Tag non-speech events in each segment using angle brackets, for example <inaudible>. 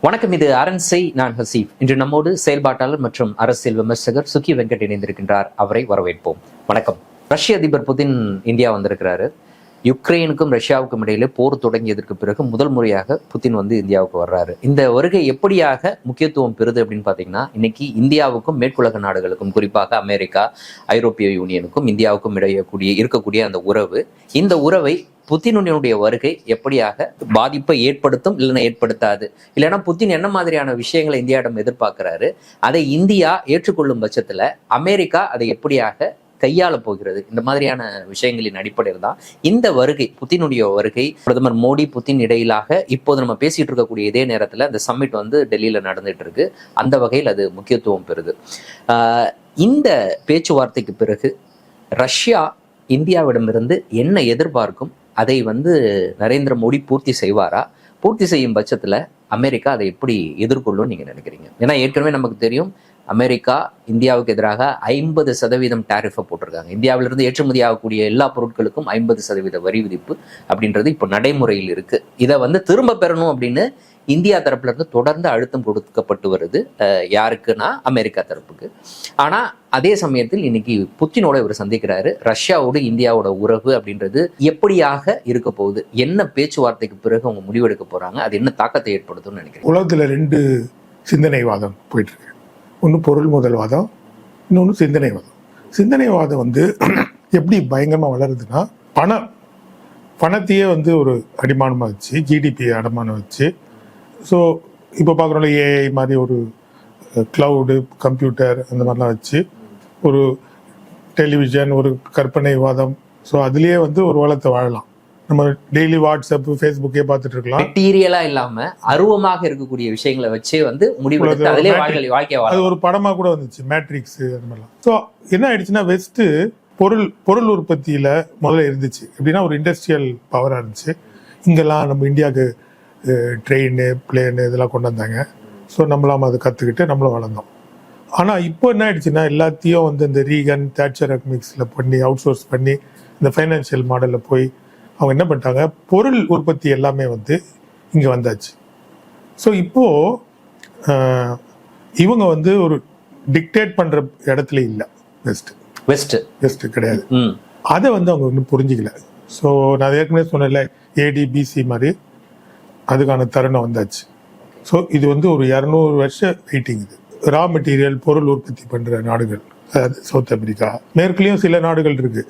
வணக்கம் இது அரண்சை நான் ஹசீப். இன்று நம்மோடு செயல்பாட்டாளர் மற்றும் அரசியல் விமர்சகர் சுக்கி வெங்கட் இணைந்திருக்கின்றார். அவரை வரவேற்போம். வணக்கம். ரஷ்ய அதிபர் புதின் இந்தியா வந்திருக்கிறாரு. யுக்ரைனுக்கும் ரஷ்யாவுக்கும் இடையில போர் தொடங்கியதற்கு பிறகு முதல் முறையாக புதின் வந்து இந்தியாவுக்கு வர்றாரு. இந்த வருகை எப்படியாக முக்கியத்துவம் பெறுது அப்படின்னு பார்த்தீங்கன்னா இன்னைக்கு இந்தியாவுக்கும் மேற்குலக நாடுகளுக்கும் குறிப்பாக அமெரிக்கா ஐரோப்பிய யூனியனுக்கும் இந்தியாவுக்கும் இடையே கூடிய இருக்கக்கூடிய அந்த உறவு. இந்த உறவை புத்தினுடைய வருகை எப்படியாக பாதிப்பை ஏற்படுத்தும் இல்லைன்னா ஏற்படுத்தாது. இல்லைன்னா புத்தின் என்ன மாதிரியான விஷயங்களை இந்தியாவிடம் எதிர்பார்க்கிறாரு? அதை இந்தியா ஏற்றுக்கொள்ளும் பட்சத்தில் அமெரிக்கா அதை எப்படியாக கையாள போகிறது. இந்த மாதிரியான விஷயங்களின் அடிப்படையில் தான் இந்த வருகை புத்தினுடைய வருகை பிரதமர் மோடி புத்தின் இடையிலாக இப்போது நம்ம பேசிட்டு இருக்கக்கூடிய இதே நேரத்தில் அந்த சம்மிட் வந்து டெல்லியில் நடந்துட்டு இருக்கு. அந்த வகையில் அது முக்கியத்துவம் பெறுது. இந்த பேச்சுவார்த்தைக்கு பிறகு ரஷ்யா இந்தியாவிடமிருந்து என்ன எதிர்பார்க்கும்? அதை வந்து நரேந்திர மோடி பூர்த்தி செய்வாரா? பூர்த்தி செய்யும் பட்சத்தில் அமெரிக்கா அதை எப்படி எதிர்கொள்ளும் நீங்க நினைக்கிறீங்க? ஏன்னா ஏற்கனவே நமக்கு தெரியும் அமெரிக்கா இந்தியாவுக்கு எதிராக ஐம்பது சதவீதம் டேரிஃபை போட்டிருக்காங்க. இந்தியாவிலிருந்து ஏற்றுமதி ஆகக்கூடிய எல்லா பொருட்களுக்கும் ஐம்பது சதவீத வரி விதிப்பு அப்படின்றது இப்போ நடைமுறையில் இருக்கு. இதை வந்து திரும்ப பெறணும் அப்படின்னு இந்தியா தரப்புல இருந்து தொடர்ந்து அழுத்தம் கொடுக்கப்பட்டு வருது. யாருக்குன்னா அமெரிக்கா தரப்புக்கு. ஆனால் அதே சமயத்தில் இன்னைக்கு புத்தினோட இவர் சந்திக்கிறாரு. ரஷ்யாவோடு இந்தியாவோட உறவு அப்படின்றது எப்படியாக இருக்க போகுது? என்ன பேச்சுவார்த்தைக்கு பிறகு அவங்க முடிவெடுக்க போறாங்க? அது என்ன தாக்கத்தை ஏற்படுத்தும்னு நினைக்கிறேன் உலகத்தில் ரெண்டு சிந்தனைவாதம் போயிட்டு இருக்கு. ஒன்று பொருள் முதல்வாதம் இன்னொன்று சிந்தனைவாதம். சிந்தனைவாதம் வந்து <clears throat> எப்படி பயங்கரமாக வளருதுன்னா பணம். பணத்தையே வந்து ஒரு அடிமானமாக வச்சு ஜிடிபி அடமானம் வச்சு ஸோ இப்போ பார்க்குறோம்ல ஏஐ மாதிரி ஒரு க்ளவுடு கம்ப்யூட்டர் அந்த மாதிரிலாம் வச்சு ஒரு டெலிவிஷன் ஒரு கற்பனைவாதம் ஸோ அதுலேயே வந்து ஒரு வளத்தை வாழலாம். நம்ம டெய்லி வாட்ஸ்அப் ஃபேஸ்புக்கே பார்த்துட்டு இருக்கலாம் மெட்டீரியலா இல்லாம அருவமாக இருக்கக்கூடிய விஷயங்களை வச்சே வந்து ஒரு அதிலே வாழ்க்கை வாழ்க்கை அது ஒரு படமா கூட வந்துச்சு மேட்ரிக்ஸ் அந்த மாதிரிலாம். ஸோ என்ன ஆயிடுச்சுன்னா வெஸ்ட் பொருள் பொருள் உற்பத்தியில முதல்ல இருந்துச்சு. எப்படின்னா ஒரு இண்டஸ்ட்ரியல் பவரா இருந்துச்சு. இங்கெல்லாம் நம்ம இந்தியாவுக்கு ட்ரெயின் பிளேன் இதெல்லாம் கொண்டு வந்தாங்க. ஸோ நம்மளாம் அதை கற்றுக்கிட்டு நம்மளும் வளர்ந்தோம். ஆனால் இப்போ என்ன ஆயிடுச்சுன்னா எல்லாத்தையும் வந்து இந்த ரீகன் தேட்சர் எக்கமிக்ஸில் பண்ணி அவுட் சோர்ஸ் பண்ணி இந்த ஃபைனான்சியல் மாடலில் போய் அவங்க என்ன பண்ணிட்டாங்க? பொருள் உற்பத்தி எல்லாமே வந்து இங்கே வந்தாச்சு. ஸோ இப்போது இவங்க வந்து ஒரு டிக்டேட் பண்ணுற இடத்துல இல்லை. வெஸ்ட் வெஸ்ட் வெஸ்ட் கிடையாது. அதை வந்து அவங்க இன்னும் புரிஞ்சிக்கல. ஸோ நான் ஏற்கனவே சொன்னேன்ல ஏடிபிசி மாதிரி அதுக்கான தருணம் வந்தாச்சு. ஸோ இது வந்து ஒரு இரநூறு வருஷம் வெயிட்டிங் இது. ரா மெட்டீரியல் பொருள் உற்பத்தி பண்ணுற நாடுகள் அதாவது சவுத் அமெரிக்கா மேற்குலேயும் சில நாடுகள் இருக்கு.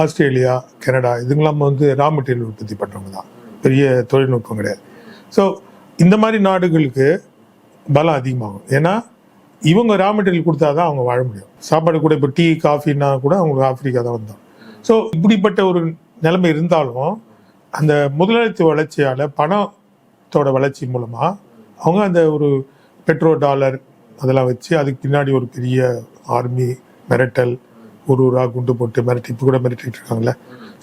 ஆஸ்திரேலியா கனடா இதுங்கெல்லாம் வந்து ரா மெட்டீரியல் உற்பத்தி பண்ணுறவங்க தான். பெரிய தொழில்நுட்பம் கிடையாது. ஸோ இந்த மாதிரி நாடுகளுக்கு பலம் அதிகமாகும். ஏன்னா இவங்க ரா மெட்டீரியல் கொடுத்தா தான் அவங்க வாழ முடியும். சாப்பாடு கூட இப்போ டீ காஃபின்னா கூட அவங்களுக்கு ஆப்பிரிக்கா தான் வந்தோம். ஸோ இப்படிப்பட்ட ஒரு நிலைமை இருந்தாலும் அந்த முதலாளித்துவ வளர்ச்சியால் பணத்தோட வளர்ச்சி மூலமாக அவங்க அந்த ஒரு பெட்ரோ டாலர் அதெல்லாம் வச்சு அதுக்கு பின்னாடி ஒரு பெரிய ஆர்மி மிரட்டல் ஒரு ஊரா குண்டு போட்டு மிரட்டி இப்போ கூட மிரட்டிட்டு இருக்காங்களே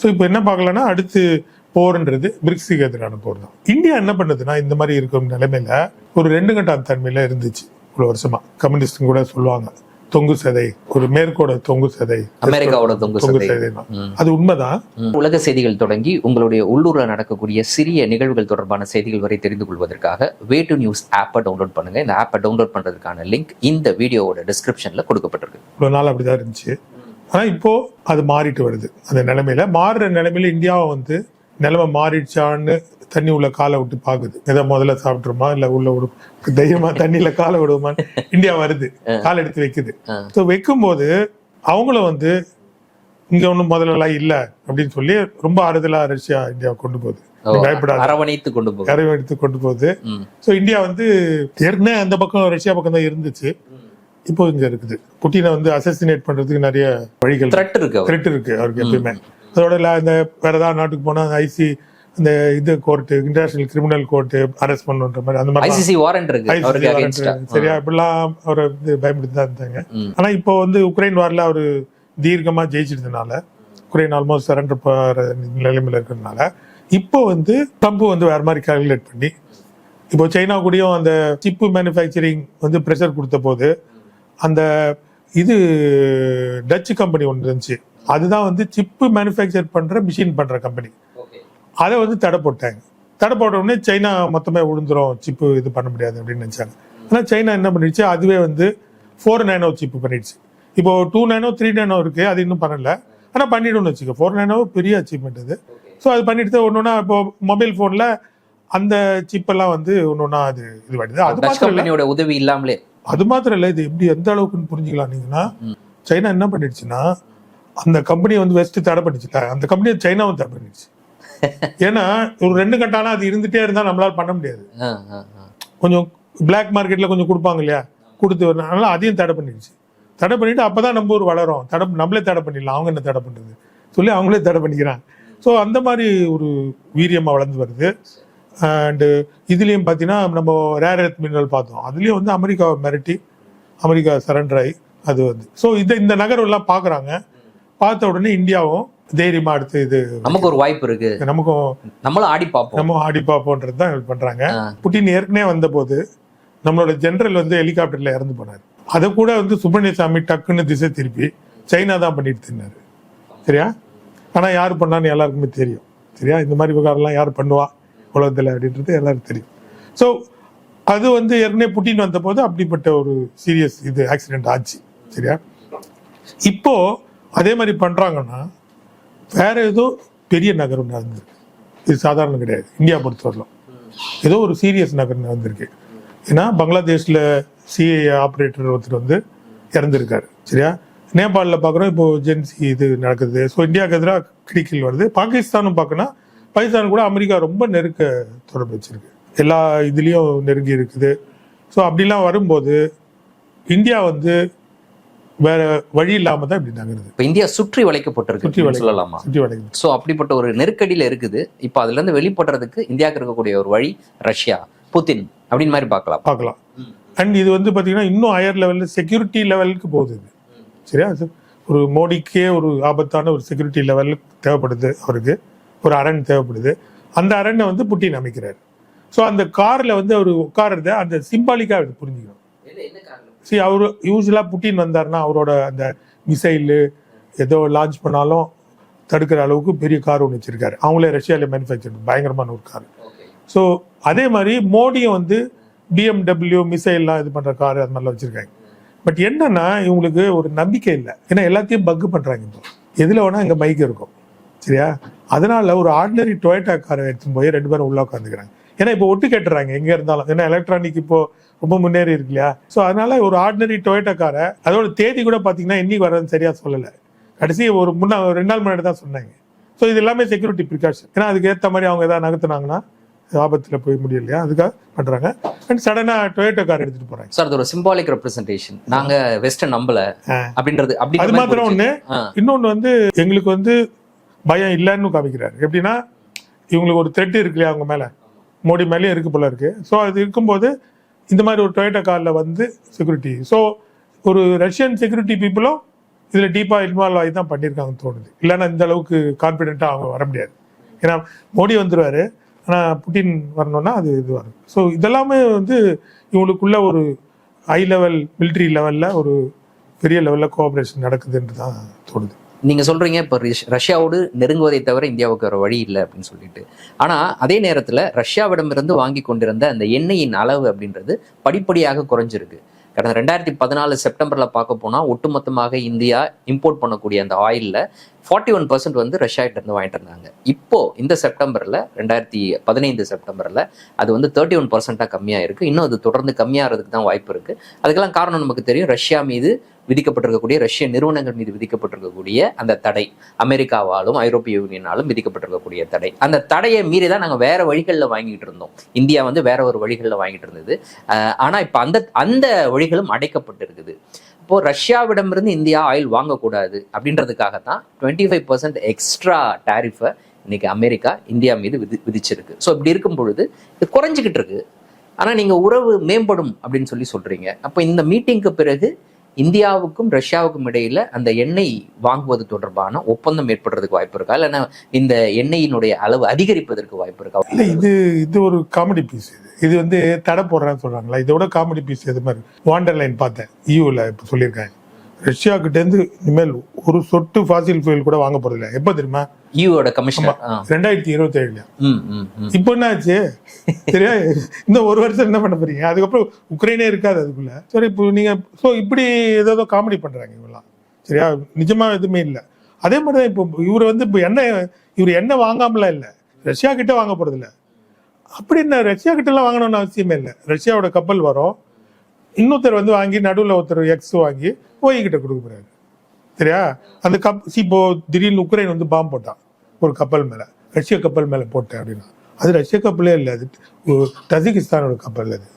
ஸோ இப்போ என்ன பார்க்கலாம்னா அடுத்து போர்ன்றது பிரிக்ஸுக்கு எதிரான போர் தான். இந்தியா என்ன பண்ணுதுன்னா இந்த மாதிரி இருக்கும் நிலைமையில ஒரு ரெண்டு கட்டாம் தன்மையில இருந்துச்சு இவ்வளவு வருஷமா. கம்யூனிஸ்ட் கூட சொல்லுவாங்க தொங்கு சதை ஒரு மேற்கோட தொங்கு சதை அமெரிக்காவோட தொங்கு சதை. அது உண்மைதான். உலக செய்திகள் தொடங்கி உங்களுடைய உள்ளூர்ல நடக்கக்கூடிய சிறிய நிகழ்வுகள் தொடர்பான செய்திகள் வரை தெரிந்து கொள்வதற்காக வே டு நியூஸ் ஆப்பை டவுன்லோட் பண்ணுங்க. இந்த ஆப்பை டவுன்லோட் பண்றதுக்கான லிங்க் இந்த வீடியோவோட டிஸ்கிரிப்ஷன்ல கொடுக்கப்பட்டிருக்கு. இவ்வளவு நாள் அப்படிதான் இருந்துச்சு. ஆனா இப்போ அது மாறிட்டு வருது. அந்த நிலைமையில மாறுற நிலைமையில இந்தியாவை வந்து நிலைமை மாறிடுச்சான்னு தண்ணி உள்ள காலை விட்டு பாக்குது. எதை முதல்ல சாப்பிட்டுருமா இல்ல உள்ள ஒரு தைரியமா தண்ணியில காலை விடுவோமான்னு இந்தியா வருது. கால் எடுத்து வைக்குது. ஸோ வைக்கும்போது அவங்களும் வந்து இங்க ஒண்ணும் முதல்ல இல்ல அப்படின்னு சொல்லி ரொம்ப ஆறுதலா ரஷ்யா இந்தியா கொண்டு போகுது. பயப்படாத. அரவணைத்து கொண்டு போகும் கரை எடுத்து கொண்டு போகுது. ஸோ இந்தியா வந்து ஏற்கனவே அந்த பக்கம் ரஷ்யா பக்கம் தான் இருந்துச்சு இப்போ இங்க இருக்குது. புட்டினை வந்து அசசினேட் பண்றதுக்கு நிறைய வழிகள். த்ரெட் இருக்கு அவர். த்ரெட் இருக்கு அவருக்கு எப்பயுமே. அதோட இல்ல இந்த வேற ஏதாவது நாட்டுக்கு போனா ஐசி இந்த இது court international criminal court arrest பண்ணுன்ற மாதிரி அந்த மாதிரி ஐசிசி வாரண்ட் இருக்கு சரியா இப்படிலாம் அவரை வந்து பயன்படுத்தி தான் இருந்தாங்க. ஆனா இப்போ வந்து உக்ரைன் வார்ல அவரு தீர்க்கமா ஜெயிச்சிருந்தனால உக்ரைன் ஆல்மோஸ்ட் சரண்டர் போற நிலைமையில இருக்கிறதுனால இப்போ வந்து ட்ரம்ப் வந்து வேற மாதிரி கால்குலேட் பண்ணி இப்போ சைனா கூடயும் அந்த சிப்பு மேனுஃபேக்சரிங் வந்து ப்ரெஷர் கொடுத்த போது அந்த இது டச் கம்பெனி ஒன்று இருந்துச்சு. அதுதான் வந்து சிப்பு மேனுஃபேக்சர் பண்ற மிஷின் பண்ற கம்பெனி அதை வந்து தடை போட்டாங்க. தடை போட்ட உடனே சைனா மொத்தமே விழுந்துரும் சிப்பு இது பண்ண முடியாது அப்படின்னு நினைச்சாங்க. ஆனா சைனா என்ன பண்ணிடுச்சு? அதுவே வந்து ஃபோர் நேனோ சிப்பு பண்ணிடுச்சு. இப்போ டூ நேனோ த்ரீ நேனோ இருக்கு அது இன்னும் பண்ணல. ஆனா பண்ணிடும்னு வச்சுக்கோ ஃபோர் நேனோ பெரிய அச்சீவ்மெண்ட் அது. ஸோ அது பண்ணிட்டு ஒன்னொன்னா இப்போ மொபைல் ஃபோன்ல அந்த சிப்பெல்லாம் வந்து ஒன்னொன்னா அது இது பண்ணுது அது உதவி இல்லாமலே அது மாத்திரம் இல்ல இது எப்படி எந்த அளவுக்குன்னு புரிஞ்சுக்கலாம் நீங்கன்னா சைனா என்ன பண்ணிடுச்சுன்னா அந்த கம்பெனியை வந்து வெஸ்ட் தடை பண்ணிச்சுல அந்த கம்பெனியை சைனாவும் தடை பண்ணிடுச்சு. <laughs> ஏன்னா ஒரு ரெண்டு கட்டானா அது இருந்துட்டே இருந்தா நம்மளால பண்ண முடியாது. கொஞ்சம் பிளாக் மார்க்கெட்ல கொஞ்சம் கொடுப்பாங்க இல்லையா? கொடுத்து வரனால அதையும் தடை பண்ணிடுச்சு. தடை பண்ணிட்டு அப்பதான் நம்ம ஊர் வளரும். தடை நம்மளே தடை பண்ணிடலாம். அவங்க என்ன தடை பண்றது? சொல்லி அவங்களே தடை பண்ணிக்கிறாங்க. ஸோ அந்த மாதிரி ஒரு வீரியமா வளர்ந்து வருது. அண்டு இதுலயும் பார்த்தீங்கன்னா நம்ம ரேர் எர்த் மினரல் பார்த்தோம். அதுலயும் வந்து அமெரிக்காவை மிரட்டி அமெரிக்கா சரண்டர் ஆகி அது வந்து. ஸோ இந்த இந்த நகரம் எல்லாம் பார்க்குறாங்க. பார்த்த உடனே இந்தியாவும் தைரியமா அடுத்து இது நமக்கு ஒரு வாய்ப்பு இருக்கு. நமக்கும் நம்மளும் ஆடி பார்ப்போம். நம்ம ஆடி பார்ப்போன்றது தான் இது பண்றாங்க. புட்டின் ஏற்கனவே வந்தபோது நம்மளோட ஜெனரல் வந்து ஹெலிகாப்டர்ல இறந்து போனார். அதை கூட வந்து சுப்பிரமணிய சாமி டக்குன்னு திசை திருப்பி சைனா தான் பண்ணிட்டு தின்னாரு. சரியா? ஆனா யார் பண்ணான்னு எல்லாருக்குமே தெரியும். சரியா? இந்த மாதிரி விவகாரம்லாம் யார் பண்ணுவா? உலகத்தில் அப்படின்றது எல்லாருக்கும் தெரியும். ஸோ அது வந்து ஏற்கனவே புட்டின் வந்தபோது அப்படிப்பட்ட ஒரு சீரியஸ் இது ஆக்சிடென்ட் ஆச்சு. சரியா? இப்போ அதே மாதிரி பண்ணுறாங்கன்னா வேற ஏதோ பெரிய நகரம் நடந்திருக்கு. இது சாதாரணம் கிடையாது. இந்தியா பொறுத்தவரையிலும். ஏதோ ஒரு சீரியஸ் நகரம் நடந்திருக்கு. ஏன்னா பங்களாதேஷில் சிஏ ஆப்ரேட்டர் ஒருத்தர் வந்து இறந்துருக்காரு. சரியா? நேபாளில் பார்க்குறோம். இப்போ ஜென்சி இது நடக்குது. ஸோ இந்தியாவுக்கு எதிராக கிடிக்கல் வருது. பாகிஸ்தானும் பார்க்கணும். பாகிஸ்தான் கூட அமெரிக்கா ரொம்ப நெருக்க தொடர்பு வச்சிருக்கு. எல்லா இதுலேயும் நெருங்கி இருக்குது. ஸோ அப்படிலாம் வரும்போது இந்தியா வந்து வேற வழி இல்லாம தான் இப்படி நகருது. இப்ப இந்தியா சுற்றி வளைக்கப்பட்டிருக்கு சுற்றி வளைக்க- சொல்லலாமா? சுற்றி வளைக்குது சோ அப்படிப்பட்ட ஒரு நெருக்கடியில இருக்குது. இப்ப அதுல இருந்து வெளிப்படுறதுக்கு இந்தியாவுக்கு இருக்கக்கூடிய ஒரு வழி ரஷ்யா புதின் அப்படின்னு மாதிரி பார்க்கலாம். பார்க்கலாம். அண்ட் இது வந்து பார்த்தீங்கன்னா இன்னும் ஹையர் லெவலில் செக்யூரிட்டி லெவலுக்கு போகுது இது. சரியா? ஒரு மோடிக்கே ஒரு ஆபத்தான ஒரு செக்யூரிட்டி லெவல் தேவைப்படுது அவருக்கு. ஒரு அரண் தேவைப்படுது. அந்த அரண்ணை வந்து புட்டின் அமைக்கிறார். ஸோ அந்த காரில் வந்து அவர் உட்கார்றத அந்த சிம்பாலிக்காக புரிஞ்சுக்கணும். சரி அவர் யூஸ்வலாக புட்டின் வந்தாருன்னா அவரோட அந்த மிசைலு ஏதோ லான்ச் பண்ணாலும் தடுக்கிற அளவுக்கு பெரிய கார் ஒன்று வச்சிருக்காரு. அவங்களே ரஷ்யாவில் மேனுஃபேக்சர் பயங்கரமான ஒரு கார். ஸோ அதே மாதிரி மோடியும் வந்து பிஎம்டபிள்யூ மிசைல்லாம் இது பண்ற கார் அது மாதிரிலாம் வச்சிருக்காங்க. பட் என்னன்னா இவங்களுக்கு ஒரு நம்பிக்கை இல்லை. ஏன்னா எல்லாத்தையும் பக்கு பண்றாங்க இப்போ. எதுல வேணா இங்க மைக் இருக்கும். சரியா அதனால ஒரு ஆர்டினரி டொயட்டா காரை எடுத்துன்னு போய் ரெண்டு பேரும் உள்ள உட்காந்துக்கிறாங்க ஏன்னா இப்போ ஒட்டு கேட்டுறாங்க எங்க இருந்தாலும். ஏன்னா எலக்ட்ரானிக் இப்போ ரொம்ப முன்னேறி இருக்கு இல்லையா? ஸோ அதனால ஒரு ஆர்டினரி டொயட்டா காரை அதோட தேதி கூட பாத்தீங்கன்னா என்னைக்கு வர்றதுன்னு சரியா சொல்லலை. கடைசி ஒரு முன்னா ரெண்டு நாள் முன்னாடி தான் சொன்னாங்க. ஸோ இது எல்லாமே செக்யூரிட்டி ப்ரிகாஷன் ஏன்னா அதுக்கு ஏற்ற மாதிரி அவங்க ஏதாவது நகர்த்துனாங்கன்னா ஆபத்துல போய் முடியலையா அதுக்காக பண்றாங்க. அண்ட் சடனா டொயேட்டோ கார் எடுத்துட்டு போறாங்க. சார் அது ஒரு சிம்பாலிக் ரெப்ரசன்டேஷன் நாங்க வெஸ்டர்ன் நம்பல. அப்படின்றது அப்படி அது மாத்திரம் ஒண்ணு. ஆ. இன்னொன்னு வந்து எங்களுக்கு வந்து பயம் இல்லைன்னு காமிக்கிறாரு. எப்படின்னா இவங்களுக்கு ஒரு த்ரெட் இருக்கு இல்லையா அவங்க மேலே? மோடி மேலேயும் இருக்கு போல இருக்கு. ஸோ அது இருக்கும்போது இந்த மாதிரி ஒரு டொயேட்டோ காரில் வந்து செக்யூரிட்டி ஸோ ஒரு ரஷ்யன் செக்யூரிட்டி பீப்புளும் இதில் டீப்பாக இன்வால்வ் ஆகி தான் பண்ணியிருக்காங்கன்னு தோணுது. இல்லைன்னா இந்த அளவுக்கு கான்ஃபிடென்ட்டாக அவங்க வர முடியாது. ஏன்னா மோடி வந்துடுவார் ஆனால் புட்டின் வரணும்னா அது இது வரும் ஸோ இதெல்லாமே வந்து இவங்களுக்குள்ள ஒரு ஹை லெவல் மிலிட்ரி லெவலில் ஒரு பெரிய லெவலில் கோஆப்ரேஷன் நடக்குதுன்னு தான் தோணுது. நீங்க சொல்றீங்க இப்போ ரஷ்- ரஷ்யாவோடு நெருங்குவதை தவிர இந்தியாவுக்கு ஒரு வழி இல்லை அப்படின்னு சொல்லிட்டு. ஆனா அதே நேரத்துல ரஷ்யாவிடமிருந்து வாங்கி கொண்டிருந்த அந்த எண்ணெயின் அளவு அப்படின்றது படிப்படியாக குறைஞ்சிருக்கு. கடந்த ரெண்டாயிரத்தி பதினாலு செப்டம்பர்ல பார்க்க போனா ஒட்டுமொத்தமாக இந்தியா இம்போர்ட் பண்ணக்கூடிய அந்த ஆயில்ல ஃபார்ட்டி ஒன் பர்சன்ட் வந்து ரஷ்யாகிட்ட இருந்து வாங்கிட்டு இருந்தாங்க. இப்போ இந்த செப்டம்பர்ல ரெண்டாயிரத்தி பதினைந்து செப்டம்பர்ல அது வந்து தேர்ட்டி ஒன் பர்சன்டா கம்மியா இருக்கு இன்னும் அது தொடர்ந்து கம்மியாகிறதுக்கு தான் வாய்ப்பு இருக்கு. அதுக்கெல்லாம் காரணம் நமக்கு தெரியும் ரஷ்யா மீது விதிக்கப்பட்டிருக்கக்கூடிய ரஷ்ய நிறுவனங்கள் மீது விதிக்கப்பட்டிருக்கக்கூடிய அந்த தடை. அமெரிக்காவாலும் ஐரோப்பிய யூனியனாலும் விதிக்கப்பட்டிருக்கக்கூடிய தடை. அந்த தடையை மீறி தான் நாங்கள் வேற வழிகளில் வாங்கிட்டு இருந்தோம். இந்தியா வந்து வேற ஒரு வழிகளில் வாங்கிட்டு இருந்தது. ஆனால் இப்போ அந்த அந்த வழிகளும் அடைக்கப்பட்டிருக்குது. இப்போ ரஷ்யாவிடமிருந்து இந்தியா ஆயில் வாங்கக்கூடாது அப்படின்றதுக்காக தான் twenty five percent extra tariff இன்னைக்கு அமெரிக்கா இந்தியா மீது விதி விதிச்சிருக்கு. ஸோ இப்படி இருக்கும் பொழுது இது குறைஞ்சிக்கிட்டு இருக்கு. ஆனால் நீங்கள் உறவு மேம்படும் அப்படின்னு சொல்லி சொல்கிறீங்க அப்போ இந்த மீட்டிங்க்கு பிறகு இந்தியாவுக்கும் ரஷ்யாவுக்கும் இடையில அந்த எண்ணெய் வாங்குவது தொடர்பான ஒப்பந்தம் ஏற்படுறதுக்கு வாய்ப்பு இருக்கா? இல்லைன்னா இந்த எண்ணெயினுடைய அளவு அதிகரிப்பதற்கு வாய்ப்பு இருக்கா? இல்லை இது இது ஒரு காமெடி பீஸ் இது. இது வந்து தடை போடுறேன்னு சொல்றாங்களா? இதோட காமெடி பீஸ் எது மாதிரி. வாண்டர் லைன் பார்த்தேன் யூல இப்போ சொல்லியிருக்காங்க. ரஷ்யா கிட்டேருந்து இனிமேல் ஒரு சொட்டு ஃபாசில் ஃபியூல் கூட வாங்க போறதில்லை. எப்போ தெரியுமா? யூவோட கமிஷனர் ஆ. ரெண்டாயிரத்தி இருபத்தி ஏழுல இப்போ என்ன ஆச்சு சரியா? இந்த ஒரு வருஷம் என்ன பண்ண போறீங்க? அதுக்கப்புறம் உக்ரைனே இருக்காது அதுக்குள்ள. சரி இப்போ நீங்க ஸோ இப்படி ஏதோ காமெடி பண்றாங்க இவங்கெல்லாம். சரியா? நிஜமா எதுவுமே இல்லை. அதே மாதிரி தான் இப்போ இவர் வந்து இப்போ எண்ணெய் இவர் எண்ணெய் வாங்காமலாம் இல்லை. ரஷ்யா கிட்ட வாங்க போறது இல்லை அப்படி என்ன ரஷ்யா கிட்ட எல்லாம் வாங்கணும்னு அவசியமே இல்லை. ரஷ்யாவோட கப்பல் வரும். இன்னொருத்தர் வந்து வாங்கி நடுவில் ஒருத்தர் எக்ஸ் வாங்கி ஓய் கிட்ட கொடுக்க போறாரு. சரியா அந்த கப் இப்போ திடீர்னு உக்ரைன் வந்து பாம்பு போட்டான். ஒரு கப்பல் மேல. ரஷ்ய கப்பல் மேல போட்டேன் அப்படின்னா. அது ரஷ்ய கப்பலே இல்லை. அது தஜிகிஸ்தானோட கப்பல் அது.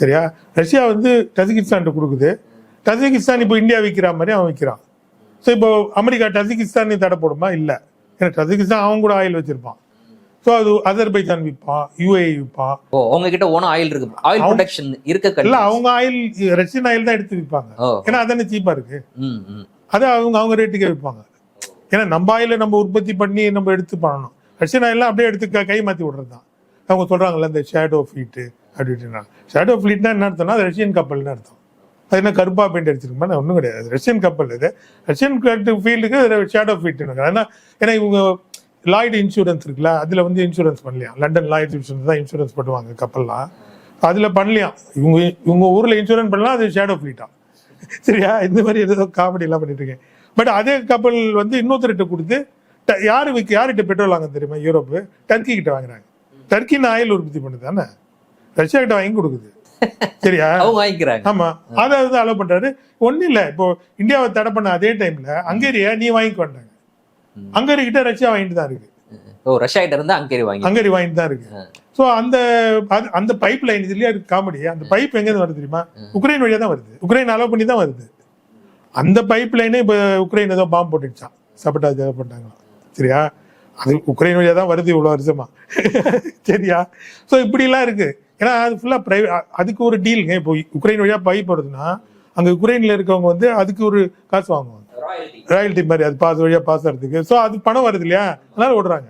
சரியா? ரஷ்யா வந்து தஜிகிஸ்தான் கொடுக்குது. தஜிகிஸ்தான் இப்போ இந்தியா விற்கிற மாதிரி அவன் விற்கிறான் ஸோ இப்போ அமெரிக்கா தஜிகிஸ்தான் தடை போடுமா? இல்லை. ஏன்னா தஜிகிஸ்தான் அவன் கூட ஆயில் வச்சிருப்பான். ஸோ அது அதர்பைஜான் விற்பான் யூஏ விற்பான். ஓ உங்ககிட்ட ஓன ஆயில் இருக்கு. ஆயில் ப்ரொடக்ஷன் இருக்க இல்ல அவங்க ஆயில் ரஷ்யன் ஆயில் தான் எடுத்து விற்பாங்க. ஏன்னா அதானே சீப்பா இருக்கு. அதை அவங்க அவங்க ரேட்டுக்கே விற்பாங்க. ஏன்னா நம்ம ஆயில் நம்ம உற்பத்தி பண்ணி நம்ம எடுத்து பண்ணணும். ரஷ்யன் ஆயிலாம் அப்படியே எடுத்து கை மாற்றி விடுறது தான் அவங்க சொல்கிறாங்கல்ல இந்த ஷேடோ ஃபீட்டு அப்படின்னா. ஷேடோ ஃபிளீட்னா என்ன அர்த்தம்னா அது ரஷ்யன் கப்பல்னு அர்த்தம். அது என்ன கருப்பா பெயிண்ட் அடிச்சிருக்குமா? ஒன்றும் கிடையாது. ரஷ்யன் கப்பல் இது. ரஷ்யன் ஃபீல்டுக்கு ஷேடோ ஃபீல்ட் ஏன்னா ஏன்னா இவங்க லாய்டு இன்சூரன்ஸ் இருக்குல்ல அதில் வந்து இன்சூரன்ஸ் பண்ணலையா லண்டன் லாய்டு இன்சூரன்ஸ் தான் இன்சூரன்ஸ் பண்ணுவாங்க கப்பல்லாம் அதில் பண்ணலையா இவங்க இவங்க ஊரில் இன்சூரன்ஸ் பண்ணலாம் அது ஷேடோ ஃபீட்டாக சரியா? இந்த மாதிரி ஏதோ காமெடி எல்லாம் பண்ணிட்டு இருக்கேன். பட் அதே கப்பல் வந்து இன்னொருத்தர்கிட்ட கொடுத்து யாரு விற்க யார்கிட்ட பெட்ரோல் வாங்க தெரியுமா? யூரோப்பு டர்க்கி கிட்ட வாங்குறாங்க. டர்க்கின்னு ஆயில் உற்பத்தி பண்ணுது தானே ரஷ்யா கிட்ட வாங்கி கொடுக்குது. சரியா? <laughs> வாங்கிக்கிறாங்க. ஆமா. அதை வந்து அலோவ் பண்றாரு. ஒண்ணும் இல்ல. இப்போ இந்தியாவை தடை பண்ண அதே டைம்ல ஹங்கேரியா நீ வாங்கிக்கொண்டாங்க ஹங்கேரி கிட்ட ரஷ்யா வாங்கிட்டு தான் இருக்கு. ஓ ரஷ்யா கிட்ட இருந்து அங்கேரி வாங்கி ஹங்கேரி வாங்கிட்டு தான் இருக்கு. சோ அந்த அது- அந்த பைப் லைன் இதுலயே காமெடி அந்த பைப் எங்க இருந்து வருது தெரியுமா? உக்ரைன் வழியா தான் வருது. உக்ரைன் அலோவ் பண்ணி தான் வருது. அந்த பைப் லைனே இப்ப உக்ரைன் ஏதோ பாம்பு போட்டுச்சான் சப்பட்டாஜ் ஏதோ பண்ணாங்க சரியா? அது உக்ரைன் வழியா தான் வருது இவ்வளவு வருஷமா. <laughs> சரியா? சோ இப்படி எல்லாம் இருக்கு. ஏன்னா அது ஃபுல்லா பிரைவேட் அதுக்கு ஒரு டீலுங்க இப்போ உக்ரைன் வழியா பைப் வருதுன்னா அங்க உக்ரைன்ல இருக்கவங்க வந்து அதுக்கு ஒரு காசு வாங்குவாங்க. ராயல்டி மாதிரி அது பாஸ் வழியா பாஸ் ஆகிறதுக்கு ஸோ அது பணம் வருது இல்லையா? அதனால விடுறாங்க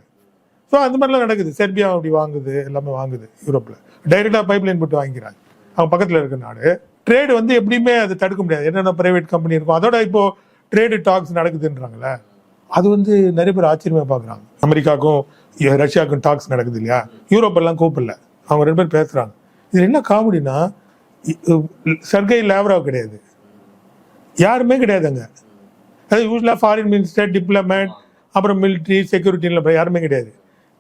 ஸோ அந்த மாதிரிலாம் நடக்குது. செர்பியா அப்படி வாங்குது எல்லாமே வாங்குது யூரோப்பில் டைரெக்டாக பைப் லைன் போட்டு வாங்கிக்கிறாங்க. அவங்க பக்கத்தில் இருக்க நாடு. ட்ரேடு வந்து எப்படியுமே அது தடுக்க முடியாது. என்னென்ன ப்ரைவேட் கம்பெனி இருக்கும் அதோட இப்போ ட்ரேடு டாக்ஸ் நடக்குதுன்றாங்களே அது வந்து நிறைய பேர் ஆச்சரியமாக பார்க்குறாங்க அமெரிக்காவுக்கும் ரஷ்யாவுக்கும் டாக்ஸ் நடக்குது இல்லையா? யூரோப்பெல்லாம் கூப்பிடல. அவங்க ரெண்டு பேர் பேசுகிறாங்க இது என்ன காமெடினா சர்கை லேவராவ் கிடையாது. யாருமே கிடையாதுங்க அது யூஸ்வலாக ஃபாரின் மினிஸ்டர் டிப்ளமேட் அப்புறம் மிலிட்ரி செக்யூரிட்டின்னு யாருமே கிடையாது.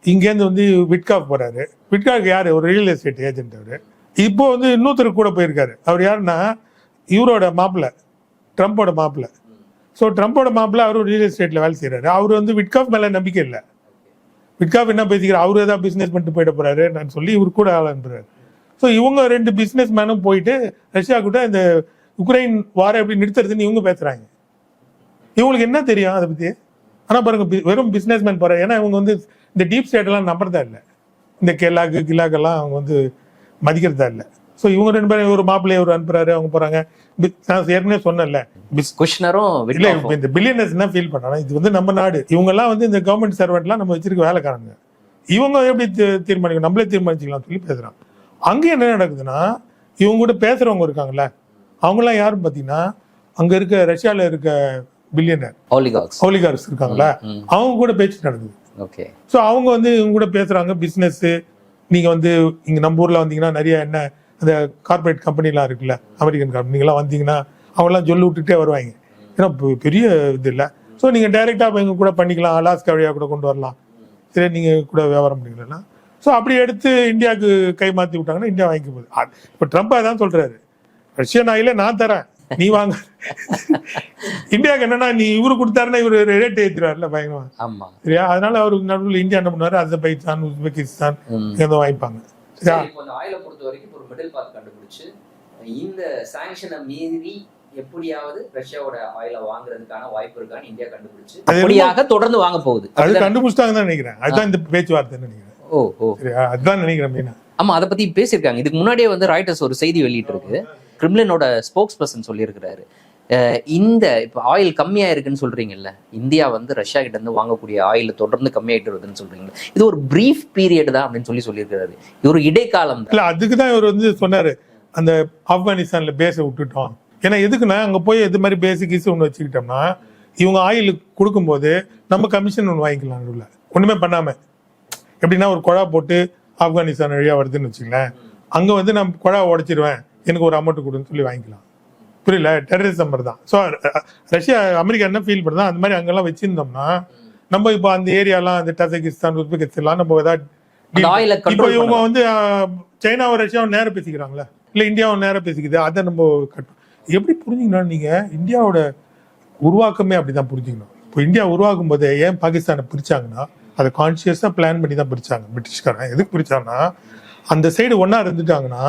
இங்கேருந்து வந்து விட்காஃப் போறாரு. விட்காஃப் யார்? ஒரு ரியல் எஸ்டேட் ஏஜென்ட் அவர். இப்போ வந்து இன்னொருத்தர் கூட போயிருக்காரு. அவர் யாருன்னா இவரோட மாப்பிள்ளை ட்ரம்ப்போட மாப்பிள்ளை. ஸோ ட்ரம்ப்போட மாப்பிள்ளை அவரும் ரியல் எஸ்டேட்டில் வேலை செய்கிறாரு அவர் வந்து விட்காஃப் மேலே நம்பிக்கை இல்லை. விட்காஃப் என்ன பேசிக்கிறார்? அவரு ஏதாவது பிஸ்னஸ் பண்ணிட்டு போயிட போறாரு நான் சொல்லி இவர் கூட ஆள் அனுப்புறாரு. ஸோ இவங்க ரெண்டு பிஸ்னஸ் மேனும் போயிட்டு ரஷ்யா கூட இந்த உக்ரைன் வாரை எப்படி நிறுத்துறதுன்னு இவங்க பேசுகிறாங்க இவங்களுக்கு என்ன தெரியும் அதை பற்றி ஆனால் பாருங்க வெறும் பிஸ்னஸ் மேன் போற ஏன்னா இவங்க வந்து இந்த டீப் ஸ்டேட் எல்லாம் நம்புறதா இல்ல. இந்த கெல்லாக்கு கில்லாக்கெல்லாம் அவங்க வந்து மதிக்கிறதா இல்ல. ஸோ இவங்க ரெண்டு பேரும் ஒரு மாப்பிள்ளைய ஒரு அனுப்புறாரு அவங்க போறாங்க. நான் ஏற்கனவே சொன்னேன்ல. குஷ்னரும் இல்ல இந்த பில்லியனர்ஸ் என்ன ஃபீல் பண்றாங்க இது வந்து நம்ம நாடு. இவங்க எல்லாம் வந்து இந்த கவர்மெண்ட் சர்வெண்ட்லாம் நம்ம வச்சிருக்க வேலைக்காரங்க. இவங்க எப்படி தீர்மானிக்கணும்? நம்மளே தீர்மானிச்சுக்கலாம் சொல்லி பேசுறாங்க. அங்க என்ன நடக்குதுன்னா இவங்க கூட பேசுறவங்க இருக்காங்கல்ல. அவங்கலாம் யாருன்னு பாத்தீங்கன்னா அங்க இருக்க ரஷ்யால இருக்க பில்லியனர். ஹோலிகார்ஸ் இருக்காங்களா. அவங்க கூட பேச்சு நடக்குது. ஓகே ஸோ அவங்க வந்து இவங்க கூட பேசுகிறாங்க பிஸ்னஸ்ஸு நீங்கள் வந்து இங்கே நம்ம ஊரில் வந்தீங்கன்னா நிறைய என்ன அந்த கார்பரேட் கம்பெனிலாம் இருக்குல்ல அமெரிக்கன் கம்பெனிலாம் வந்தீங்கன்னா அவங்களாம் சொல்லி விட்டுட்டே வருவாங்க. ஏன்னா பெரிய இது இல்லை. ஸோ நீங்க டைரக்டா எங்கள் கூட பண்ணிக்கலாம். அலாஸ்கா வழியாக கூட கொண்டு வரலாம். சரி நீங்கள் கூட வியாபாரம் பண்ணிக்கலாம். ஸோ அப்படி எடுத்து இந்தியாவுக்கு கை மாற்றி விட்டாங்கன்னா இந்தியா வாங்கிக்க போகுது. இப்போ ட்ரம்ப் அதான் சொல்கிறாரு ரஷ்யன் ஆயில நான் தரேன். நீ வாங்க. இந்தியாவுக்கு என்னன்னா நீ இவரு கொடுத்தாருன்னா இவரு ரேட் ஏத்துறாருல பயங்கரமா. ஆமா. சரியா? அதனால அவருக்கு நடுவில் இந்தியா என்ன பண்ணுவாரு? Azerbaijan Uzbekistan. ஏதோ வாங்கிப்பாங்க. சரியா? ஆயிலை பொறுத்த வரைக்கும் ஒரு மிடில் பாத் கண்டுபிடிச்சு இந்த சாங்ஷனை மீறி எப்படியாவது ரஷ்யாவோட ஆயிலை வாங்குறதுக்கான வாய்ப்பு இருக்கான்னு இந்தியா கண்டுபிடிச்சு அப்படியாக தொடர்ந்து வாங்க போகுது. அது? கண்டுபிடிச்சிட்டாங்க தான் நினைக்கிறேன். அதுதான் இந்த பேச்சுவார்த்தைன்னு நினைக்கிறேன். ஓ ஓ. சரியா? அதுதான் நினைக்கிறேன் மெயினா ஆமா அதை பத்தி பேசியிருக்காங்க. இதுக்கு முன்னாடியே வந்து ராய்டர்ஸ் ஒரு செய்தி வெளியிட்டு இருக்கு கிரிம்லினோட ஸ்போக்ஸ் பர்சன் சொல்லியிருக்கிறாரு இந்த இப்போ ஆயில் கம்மியாக இருக்குன்னு சொல்கிறீங்கல்ல இந்தியா வந்து ரஷ்யா கிட்ட இருந்து வாங்கக்கூடிய ஆயில் தொடர்ந்து கம்மியாகிட்டு வருதுன்னு சொல்கிறீங்களா இது ஒரு ப்ரீஃப் பீரியட் தான் அப்படின்னு சொல்லி சொல்லியிருக்கிறாரு. இது ஒரு இடைக்காலம் இல்லை அதுக்கு தான் இவர் வந்து சொன்னார். அந்த ஆப்கானிஸ்தானில் பேஸை விட்டுட்டோம். ஏன்னா எதுக்குன்னா அங்கே போய் இது மாதிரி பேசிக் கீஸ் ஒன்று வச்சுக்கிட்டோம்னா இவங்க ஆயில் கொடுக்கும்போது நம்ம கமிஷன் ஒன்று வாங்கிக்கலாம் உள்ள ஒன்றுமே பண்ணாமல் எப்படின்னா ஒரு குழா போட்டு ஆப்கானிஸ்தான் வழியாக வருதுன்னு வச்சுங்களேன் அங்கே வந்து நான் குழா உடச்சிடுவேன் எனக்கு ஒரு அமௌண்ட் கொடுன்னு சொல்லி வாங்கிக்கலாம். புரியல டெரரிசம் மாதிரி தான். ஸோ ரஷ்யா அமெரிக்கா என்ன ஃபீல் பண்ணுதா அந்த மாதிரி அங்கெல்லாம் வச்சிருந்தோம்னா நம்ம இப்போ அந்த ஏரியாலாம் அந்த டசகிஸ்தான் உஸ்பெகிஸ்தான் நம்ம ஏதாவது இப்போ இவங்க வந்து அஹ், சைனாவும் ரஷ்யாவும் நேரம் பேசிக்கிறாங்களா? இல்ல இந்தியாவும் நேரம் பேசிக்குது அதை நம்ம கட் எப்படி புரிஞ்சுக்கணும் நீங்க இந்தியாவோட உருவாக்கமே அப்படிதான் புரிஞ்சுக்கணும். இப்போ இந்தியா உருவாக்கும் போது ஏன் பாகிஸ்தானை பிரிச்சாங்கன்னா அதை கான்சியஸா பிளான் பண்ணி தான் பிரிச்சாங்க பிரிட்டிஷ்காரன். எதுக்கு பிரிச்சாங்கன்னா அந்த சைடு ஒண்ணா இருந்துட்டாங்கன்னா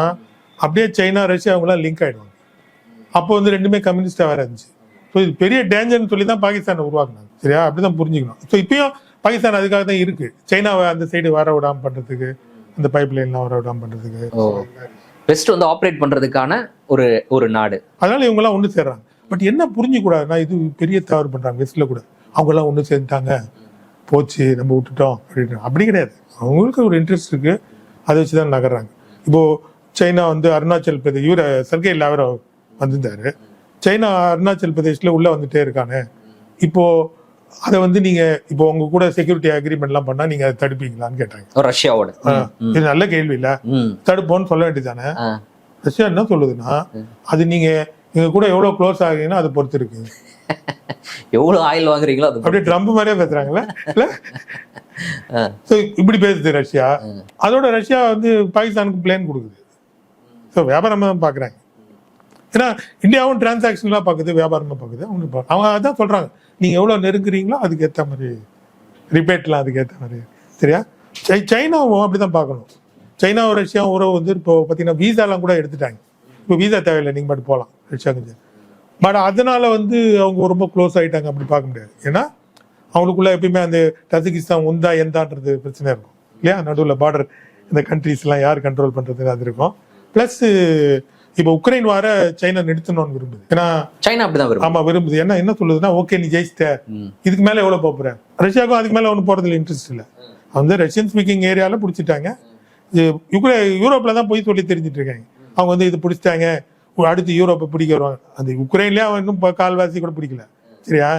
அப்படியே சைனா ரஷ்யா அவங்களாம் லிங்க் ஆயிடுவாங்க. அப்போ வந்து ரெண்டுமே கம்யூனிஸ்டா வேற இருந்துச்சு. ஸோ இது பெரிய டேஞ்சர்னு சொல்லி தான் பாகிஸ்தானை உருவாக்குனாங்க. சரியா? அப்படிதான் புரிஞ்சுக்கணும். ஸோ இப்பயும் பாகிஸ்தான் அதுக்காக தான் இருக்கு. சைனாவை அந்த சைடு வர விடாம பண்றதுக்கு அந்த பைப் லைன்லாம் வர விடாம பண்றதுக்கு. ஓ. வெஸ்ட் வந்து ஆப்ரேட் பண்றதுக்கான ஒரு ஒரு நாடு. அதனால இவங்க எல்லாம் ஒண்ணு சேர்றாங்க. பட் என்ன புரிஞ்சுக்கூடாதுன்னா இது பெரிய தவறு பண்றாங்க வெஸ்ட்ல கூட. அவங்க எல்லாம் ஒண்ணு சேர்ந்துட்டாங்க. போச்சு நம்ம விட்டுட்டோம் அப்படின்னு அப்படி கிடையாது. அவங்களுக்கு ஒரு இன்ட்ரெஸ்ட் இருக்கு. அதை வச்சு தான் நகர்றாங்க. இப்போ சைனா வந்து அருணாச்சல் பிரதேஷ் இவர சர்கே லாவரோ வந்திருந்தாரு. சைனா அருணாச்சல் பிரதேஷ்ல உள்ள வந்துட்டே இருக்கானே. இப்போ அதை வந்து நீங்க இப்போ உங்க கூட செக்யூரிட்டி அக்ரிமெண்ட்லாம் பண்ணா நீங்க அதை தடுப்பீங்களான்னு கேட்டாங்க. ரஷ்யாவோட. இது நல்ல கேள்வி இல்ல. தடுப்போம்னு சொல்ல வேண்டியதானே. ரஷ்யா என்ன சொல்லுதுன்னா அது நீங்க எங்க கூட எவ்வளவு க்ளோஸ் ஆகுறீங்கன்னா அதை பொறுத்து இருக்கு. <laughs> எவ்வளவு ஆயில் வாங்குறீங்களோ அது அப்படியே ட்ரம்ப் மாதிரியே பேசுறாங்களே இல்ல? இப்படி பேசுது ரஷ்யா. அதோட ரஷ்யா வந்து பாகிஸ்தானுக்கு பிளேன் கொடுக்குது. ஸோ வியாபாரமாக தான் பார்க்குறாங்க ஏன்னா இந்தியாவும் டிரான்சாக்ஷன்லாம் பார்க்குது வியாபாரமாக பார்க்குது அவங்க அவங்க அதான் சொல்கிறாங்க நீங்கள் எவ்வளோ நெருங்குறீங்களோ அதுக்கு மாதிரி ரிப்பேட்லாம் அதுக்கு மாதிரி. சரியா? சை- சைனாவும் அப்படிதான் பார்க்கணும் சைனாவும் ரஷ்யாவும் உறவு வந்து இப்போ பார்த்தீங்கன்னா வீசாலாம் கூட எடுத்துட்டாங்க. இப்போ வீசா தேவையில்லை நீங்கள் மட்டும் போகலாம் ரஷ்யாவுக்கு பட் அதனால வந்து அவங்க ரொம்ப க்ளோஸ் ஆகிட்டாங்க அப்படி பார்க்க முடியாது. ஏன்னா அவங்களுக்குள்ள எப்பயுமே அந்த தஜிகிஸ்தான் உந்தா எந்தான்றது பிரச்சனை இருக்கும். இல்லையா? நடுவில் பார்டர் இந்த கண்ட்ரீஸ்லாம் யார் கண்ட்ரோல் பண்ணுறது அது இருக்கும். ப்ளஸ் இப்போ உக்ரைன் வார சைனா நிறுத்தணும்னு விரும்புது. ஏன்னா சைனா அப்படிதான் ஆமா விரும்புது. ஏன்னா என்ன சொல்லுதுன்னா ஓகே நீ ஜெயிச்சிட்ட. இதுக்கு மேல எவ்வளவு போற? ரஷ்யாவுக்கும் அதுக்கு மேல ஒன்றும் போறதுல இன்ட்ரெஸ்ட் இல்ல. அவங்க ரஷ்யன் ஸ்பீக்கிங் ஏரியால பிடிச்சிட்டாங்க. இது யுக்ரை யூரோப்ல தான் போய் சொல்லி தெரிஞ்சிட்டு இருக்காங்க. அவங்க வந்து இது பிடிச்சிட்டாங்க. அடுத்து யூரோப்பை பிடிக்க வருவாங்க அந்த உக்ரைன்லயே அவன் இன்னும் கால்வாசி கூட பிடிக்கல. சரியா?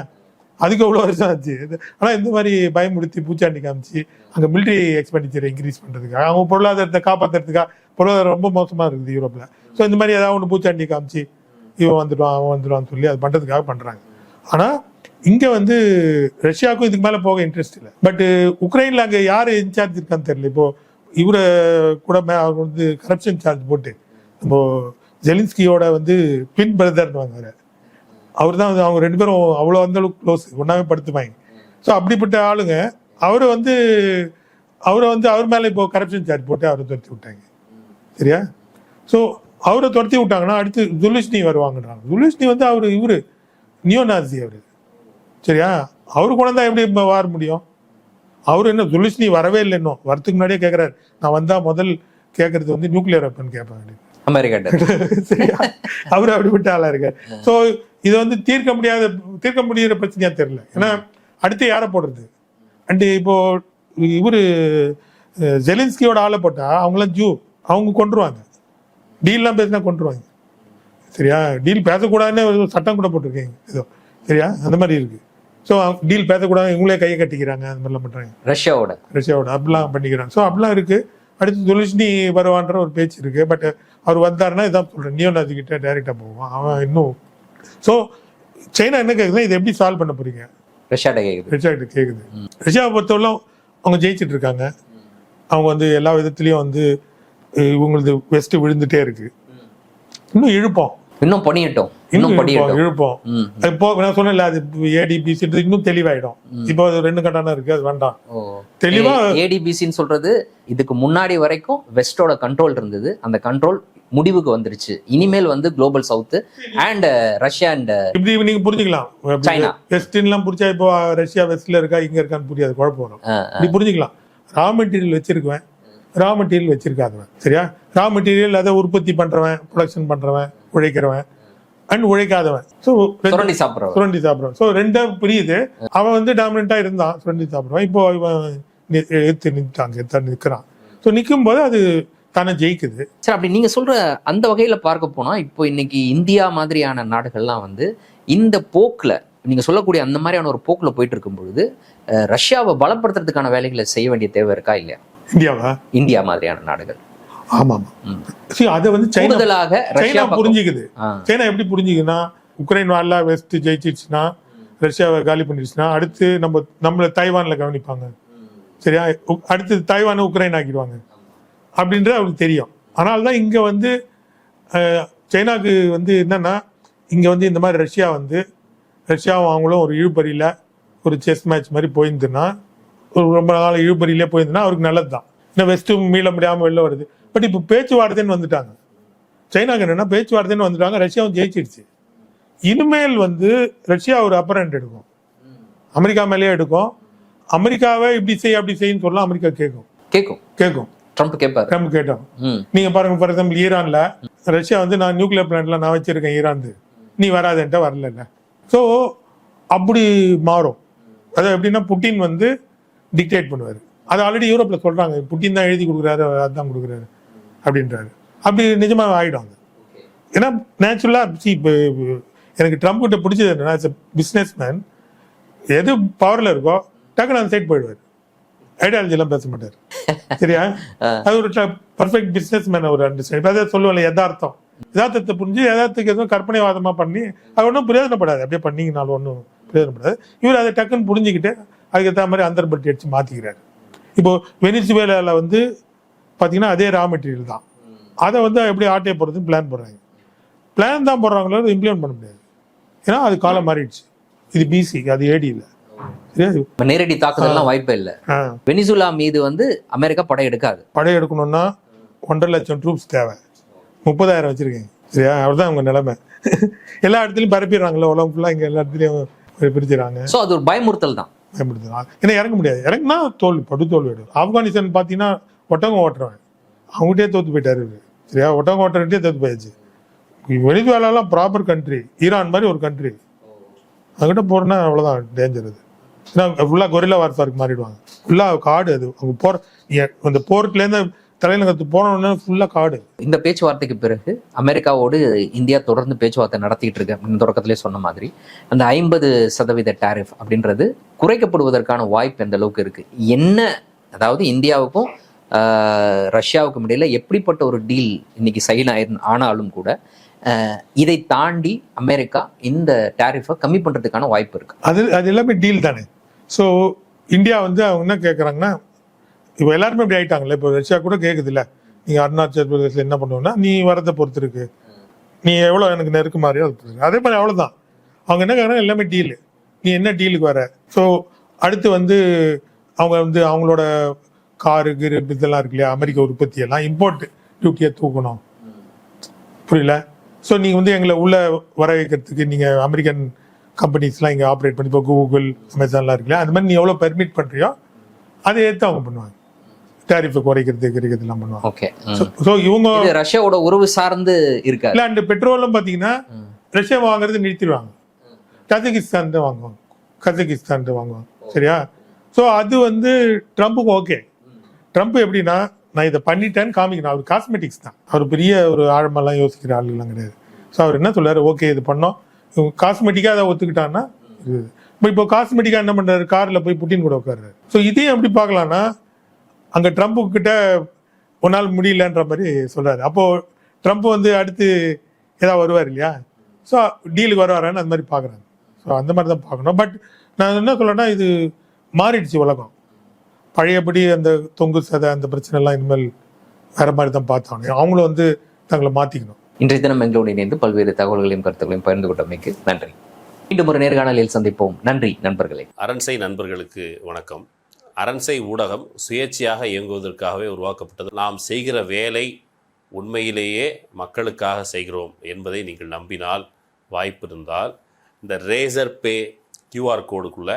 அதுக்கு அவ்வளோ வருஷம் ஆச்சு? ஆனால் இந்த மாதிரி பயமுறுத்தி பூச்சாண்டி காமிச்சு அங்கே மிலிட்ரி எக்ஸ்பெண்டிச்சர் இன்க்ரீஸ் பண்ணுறதுக்காக அவங்க பொருளாதாரத்தை காப்பாத்துறதுக்காக பொருளாதாரம் ரொம்ப மோசமாக இருக்குது யூரோப்பில் ஸோ இந்த மாதிரி ஏதாவது ஒன்று பூச்சாண்டி காமிச்சு இவன் வந்துடுவான் அவன் வந்துடுவான்னு சொல்லி அது பண்ணுறதுக்காக பண்ணுறாங்க ஆனால் இங்கே வந்து ரஷ்யாவுக்கும் இதுக்கு மேலே போக இன்ட்ரெஸ்ட் இல்லை. பட் உக்ரைனில் அங்கே யார் இன்சார்ஜ் இருக்கான்னு தெரியல. இப்போது இவரை கூட மே- அவர் வந்து கரப்ஷன் சார்ஜ் போட்டு இப்போது ஜெலின்ஸ்கியோட வந்து ட்வின் பிரதர்னு அவர் தான் அவங்க ரெண்டு பேரும் அவ்வளோ அந்த அளவுக்கு க்ளோஸ் ஒன்றாவே படுத்துப்பாங்க. ஸோ அப்படிப்பட்ட ஆளுங்க அவரை வந்து அவரை வந்து அவர் மேலே இப்போ கரப்ஷன் சார்ஜ் போட்டு அவரை துரத்தி விட்டாங்க. சரியா? ஸோ அவரை துரத்தி விட்டாங்கன்னா அடுத்து துலுஷ்னி வருவாங்கன்றாங்க. துலுஷ்னி வந்து அவர் இவரு நியோநாசி அவரு. சரியா? அவரு தான் எப்படி வார முடியும்? அவர் என்ன துலுஷ்னி வரவே இல்லை இன்னும். வரதுக்கு முன்னாடியே கேட்குறாரு நான் வந்தா முதல் கேட்கறது வந்து நியூக்ளியர் வெப்பன் கேட்பேன் அமெரிக்கா சரியா? அவர் அப்படிப்பட்ட ஆளா இருக்கார். ஸோ இதை வந்து தீர்க்க முடியாத தீர்க்க முடியாத பிரச்சனையா தெரியல. ஏன்னா அடுத்து யாரை போடுறது? அண்ட் இப்போ இவரு ஜெலின்ஸ்கியோட ஆளை போட்டா அவங்களாம் ஜூ. அவங்க கொண்டுருவாங்க டீல்லாம் பேசினா கொண்டுருவாங்க சரியா? டீல் பேசக்கூடாதுன்னு சட்டம் கூட போட்டிருக்கீங்க. ஏதோ சரியா? அந்த மாதிரி இருக்கு. ஸோ டீல் பேசக்கூடாது இவங்களே கையை கட்டிக்கிறாங்க. அந்த மாதிரிலாம் பண்றாங்க. ரஷ்யாவோட. ரஷ்யாவோட. அப்படிலாம் பண்ணிக்கிறாங்க. ஸோ அப்படிலாம் இருக்கு. அடுத்து துலுஷ்னி வருவான்ற ஒரு பேச்சு இருக்கு. பட் அவர் வந்தாருன்னா இதான் சொல்றேன். நியோநாதி கிட்ட டைரக்டா போவான் அவன் இன்னும் ஸோ சைனா என்ன கேக்குதுன்னா இதை எப்படி சால்வ் பண்ண போறீங்க? ரஷ்யாட்ட கேக்குது. ரஷ்யா கிட்ட கேக்குது. ரஷ்யாவை பொறுத்தவரை அவங்க ஜெயிச்சிட்டு இருக்காங்க. அவங்க வந்து எல்லா விதத்துலயும் வந்து இவங்களது வெஸ்ட் விழுந்துட்டே இருக்கு. இன்னும் இழுப்போம். இன்னும் பொணியட்டும். இன்னும் பொடியட்டும் இழுப்போம் இப்போ நான் சொன்னேன்ல அது ஏடிபிசி இன்னும் தெளிவாயிடும். இப்போ ரெண்டு கட்டான இருக்கு அது வேண்டாம். தெளிவா ஏடிபிசின்னு சொல்றது இதுக்கு முன்னாடி வரைக்கும் வெஸ்டோட கண்ட்ரோல் இருந்தது. அந்த கண்ட்ரோல் முடிவுக்கு வந்துருச்சு. இனிமேல் வந்து global south and Russia and இப்படி நீங்க புரிஞ்சுக்கலாம். சைனா. வெஸ்ட்லாம் புரிஞ்சா இப்போ ரஷ்யா வெஸ்ட்ல இருக்கா இங்க இருக்கான்னு புரியாது குழப்பம் வரும். இப்படி புரிஞ்சுக்கலாம். ரா மெட்டீரியல் வச்சிருக்குவேன் ரா மெட்டீரியல் வச்சிருக்காதவன் சரியா? ரா மெட்டீரியல் அதை உற்பத்தி பண்றவன் ப்ரொடக்ஷன் பண்றவன் உழைக்கிறவன் அண்ட் உழைக்காதவன். ஸோ சுரண்டி சாப்பிடுறவர் சுரண்டி சாப்பிடுறான் ஸோ ரெண்டா புரியுது. அவன் வந்து டாமினண்டா இருந்தான் சுரண்டி சாப்பிடுவான் இப்போ இவன் நி- எடுத்து நின்ட்டாங்க எடுத்து நிற்கிறான் ஸோ நிற்கும் போது அது தானே ஜெயிக்குது. சார் அப்படி நீங்க சொல்ற அந்த வகையில பார்க்க போனா இப்போ இன்னைக்கு இந்தியா மாதிரியான நாடுகள்லாம் வந்து இந்த போக்குல நீங்க சொல்லக்கூடிய அந்த மாதிரியான ஒரு போக்குல போயிட்டு இருக்கும் பொழுது ரஷ்யாவை பலப்படுத்துறதுக்கான வேலைகளை செய்ய வேண்டிய தேவை இருக்கா இல்லையா? இந்தியாவா? இந்தியா மாதிரியான நாடுகள். ஆமா ஆமா ம். See, அதை வந்து கூடுதலாக சைனா புரிஞ்சுக்குது. சைனா எப்படி புரிஞ்சுக்குதுன்னா உக்ரைன் வாரில் வெஸ்ட் ஜெயிச்சிடுச்சுன்னா ரஷ்யாவை காலி பண்ணிடுச்சுன்னா அடுத்து நம்ம நம்மள தைவான்ல கவனிப்பாங்க. சரியா? அடுத்து தைவானை உக்ரைன் ஆக்கிடுவாங்க. அப்படின்றது அவருக்கு தெரியும். அதனால தான் இங்கே வந்து அஹ், சைனாக்கு வந்து என்னன்னா இங்கே வந்து இந்த மாதிரி ரஷ்யா வந்து ரஷ்யாவும் அவங்களும் ஒரு இழுபறியில் ஒரு செஸ் மேட்ச் மாதிரி போயிருந்துன்னா ஒரு ரொம்ப நாள் இழுபறியிலே போயிருந்துன்னா அவருக்கு நல்லது தான் இன்னும் வெஸ்ட்டும் மீள முடியாமல் வெளில வருது. பட் இப்போ பேச்சுவார்த்தைன்னு வந்துட்டாங்க. சைனாக்கு என்னன்னா பேச்சுவார்த்தைன்னு வந்துட்டாங்க ரஷ்யாவும் ஜெயிச்சிடுச்சு. இனிமேல் வந்து ரஷ்யா ஒரு அப்பரண்ட் எடுக்கும். அமெரிக்கா மேலேயே எடுக்கும். அமெரிக்காவை இப்படி செய் அப்படி செய்யுன்னு சொல்லலாம் அமெரிக்கா கேட்கும் கேட்கும் கேட்கும் ட்ரம்ப் கேட்பாரு. ட்ரம்ப் கேட்டோம். நீங்க பாருங்க ஃபார் எக்ஸாம்பிள் ஈரான்ல ரஷ்யா வந்து நான் நியூக்ளியர் பிளான்ட்ல நான் வச்சிருக்கேன் ஈரான் நீ வராதன்ட்ட வரல ஸோ அப்படி மாறும். அது எப்படின்னா புட்டின் வந்து டிக்டேட் பண்ணுவார். அது ஆல்ரெடி யூரோப்ல சொல்றாங்க. புட்டின் தான் எழுதி கொடுக்குறாரு அதான் கொடுக்குறாரு அப்படின்றாரு. அப்படி நிஜமாக ஆயிடும் அது. ஏன்னா நேச்சுரலா see, இப்ப எனக்கு ட்ரம்ப் கிட்ட பிடிச்சது என்னன்னா பிஸ்னஸ் மேன் எது பவர்ல இருக்கோ டக்குன்னு அந்த சைட் போயிடுவார். ஐடியாலஜி எல்லாம் பேச மாட்டார். சரியா? அது ஒரு பர்ஃபெக்ட் பிசினஸ் மேன் ஒரு அண்டர்ஸ்டாண்டிங் அதாவது சொல்லுவாங்க யதார்த்தம். யதார்த்தத்தை புரிஞ்சு யதார்த்தத்துக்கு எதுவும் கற்பனைவாதமா பண்ணி அது ஒன்றும் பிரயோஜனப்படாது. அப்படியே பண்ணீங்கனாலும் ஒன்றும் பிரயோஜனப்படாது. இவர் அதை டக்குன்னு புரிஞ்சுக்கிட்டு அதுக்கேற்ற மாதிரி அந்தர்பட்டி அடிச்சு மாத்திக்கிறாரு. இப்போ வெனிசுவேலால வந்து பாத்தீங்கன்னா அதே ரா மெட்டீரியல் தான். அதை வந்து எப்படி ஆட்டையை போடுறதுன்னு பிளான் போடுறாங்க. பிளான் தான் போடுறாங்களோ இம்ப்ளிமெண்ட் பண்ண முடியாது. ஏன்னா அது காலம் மாறிடுச்சு. இது பிசி அது ஏடி இல்லை நேரடி தாக்குதல்லாம் வாய்ப்பே இல்லை. வெனிசுலா மீது வந்து அமெரிக்கா படையெடுக்காது படை எடுக்கணும்னா ஒன்றரை லட்சம் ட்ரூப்ஸ் தேவை. முப்பதாயிரம் வச்சிருக்கீங்க சரியா? அவ்வளோதான் உங்க நிலைமை. எல்லா இடத்துலையும் பரப்பிடுறாங்களே உலகம் ஃபுல்லாக இங்கே எல்லா இடத்துலையும் பிரிச்சுறாங்க. சோ அது ஒரு பயமுறுத்தல் தான். பயன்படுத்துறாங்க ஏன்னா இறங்க முடியாது. இறங்குனா தோல்வி படு தோல்வி ஆப்கானிஸ்தான் பார்த்தீங்கன்னா ஒட்டகம் ஓட்டுறவன். அவங்ககிட்டயே தோத்து போயிட்டாரு. சரியா? ஒட்டகம் ஓட்டுறவன்ட்டே தோத்து போயாச்சு. வெனிசுவேலாலாம் ப்ராப்பர் கண்ட்ரி ஈரான் மாதிரி ஒரு கண்ட்ரி அங்கிட்ட போறேன்னா அவ்வளோதான் டேஞ்சர் அது. ஏன்னா ஃபுல்லாக கொரில்லா வார்ஃபாருக்கு மாறிடுவாங்க. ஃபுல்லாக காடு அது. அவங்க போற அந்த போர்ட்லேருந்து தலைநகரத்துக்கு போனோடனே ஃபுல்லாக காடு. இந்த பேச்சுவார்த்தைக்கு பிறகு அமெரிக்காவோடு இந்தியா தொடர்ந்து பேச்சுவார்த்தை நடத்திட்டு இருக்கு அப்படின்னு தொடக்கத்திலே சொன்ன மாதிரி. அந்த ஐம்பது சதவீத டேரிஃப் அப்படின்றது குறைக்கப்படுவதற்கான வாய்ப்பு எந்த அளவுக்கு இருக்கு? என்ன அதாவது இந்தியாவுக்கும் ரஷ்யாவுக்கும் இடையில எப்படிப்பட்ட ஒரு டீல் இன்னைக்கு சைன் ஆயிரு ஆனாலும் கூட இதை தாண்டி அமெரிக்கா இந்த டேரிஃபை கம்மி பண்ணுறதுக்கான வாய்ப்பு இருக்கு. அது அது எல்லாமே டீல் தானே? ஸோ இந்தியா வந்து அவங்க என்ன கேட்குறாங்கன்னா இப்போ எல்லாருமே இப்படி ஆயிட்டாங்கல்ல? இப்போ ரஷ்யா கூட கேட்குதுல்ல நீங்கள் அருணாச்சல் பிரதேசில் என்ன பண்ணுவோம்னா நீ வரதை பொறுத்து இருக்கு. நீ எவ்வளோ எனக்கு நெருக்கமாறியோ அது பொறுத்து அதே மாதிரி அவ்வளோதான் அவங்க என்ன கேட்குறாங்க எல்லாமே டீலு நீ என்ன டீலுக்கு வர? ஸோ அடுத்து வந்து அவங்க வந்து அவங்களோட காரு கிரு இதெல்லாம் இருக்கு இல்லையா? அமெரிக்க உற்பத்தி எல்லாம் இம்போர்ட் டியூட்டியை தூக்கணும். புரியல? ஸோ நீங்கள் வந்து எங்களை உள்ள வர வைக்கிறதுக்கு நீங்கள் அமெரிக்கன் கம்பெனிஸ்லாம் இங்கே ஆப்ரேட் பண்ணி இப்போ கூகுள் அமேசான்லாம் இருக்குல்ல அந்த மாதிரி நீ எவ்வளோ பெர்மிட் பண்ணுறியோ அதை ஏற்று அவங்க பண்ணுவாங்க. டேரிஃபை குறைக்கிறதுக்கு இருக்கிறதுலாம் பண்ணுவாங்க. ஓகே ஸோ இவங்க ரஷ்யாவோட உறவு சார்ந்து இருக்காது. இல்லை அண்ட் பெட்ரோலும் பார்த்தீங்கன்னா ரஷ்யா வாங்குறது நிறுத்திடுவாங்க. கஜகிஸ்தான் தான் வாங்குவாங்க. கஜகிஸ்தான் தான் வாங்குவாங்க. சரியா? ஸோ அது வந்து ட்ரம்ப்புக்கு ஓகே ட்ரம்ப் எப்படின்னா நான் இதை பண்ணிட்டேன்னு காமிக்கணும். அவர் காஸ்மெட்டிக்ஸ் தான். அவர் பெரிய ஒரு ஆழமெல்லாம் யோசிக்கிற ஆளுலாம் கிடையாது. ஸோ அவர் என்ன சொல்றாரு? ஓகே இது பண்ணோம். காஸ்மெட்டிக்காக அதை ஒத்துக்கிட்டான்னா இப்போ இப்போ காஸ்மெட்டிக்காக என்ன பண்ணுறாரு காரில் போய் புட்டின் கூட உட்காருறாரு. ஸோ இதையும் எப்படி பார்க்கலான்னா அங்கே ட்ரம்ப்பு கிட்ட ஒரு நாள் முடியலன்ற மாதிரி சொல்கிறாரு அப்போது ட்ரம்ப் வந்து அடுத்து ஏதாவது வருவார் இல்லையா? ஸோ டீலுக்கு வருவாரான்னு அந்த மாதிரி பார்க்குறாங்க. ஸோ அந்த மாதிரி தான் பார்க்கணும். பட் நான் என்ன சொல்றேன்னா இது மாறிடுச்சு உலகம். பழையபடி அந்த தொங்கு சதை அந்த பிரச்சனை எல்லாம் இனிமேல் வேற மாதிரி தான் பார்த்தாங்க அவங்களும் வந்து தங்களை மாத்திக்கணும். இன்றைய தினம் எங்களோடு இணைந்து பல்வேறு தகவல்களையும் கருத்துக்களையும் பகிர்ந்து கொண்டமைக்கு நன்றி. மீண்டும் ஒரு நேர்காணலில் சந்திப்போம். நன்றி நண்பர்களே. அரண்சை நண்பர்களுக்கு வணக்கம். அரண்சை ஊடகம் சுயேட்சையாக இயங்குவதற்காகவே உருவாக்கப்பட்டது. நாம் செய்கிற வேலை உண்மையிலேயே மக்களுக்காக செய்கிறோம் என்பதை நீங்கள் நம்பினால் வாய்ப்பு இருந்தால் இந்த ரேசர் பே கியூஆர் கோடுக்குள்ளே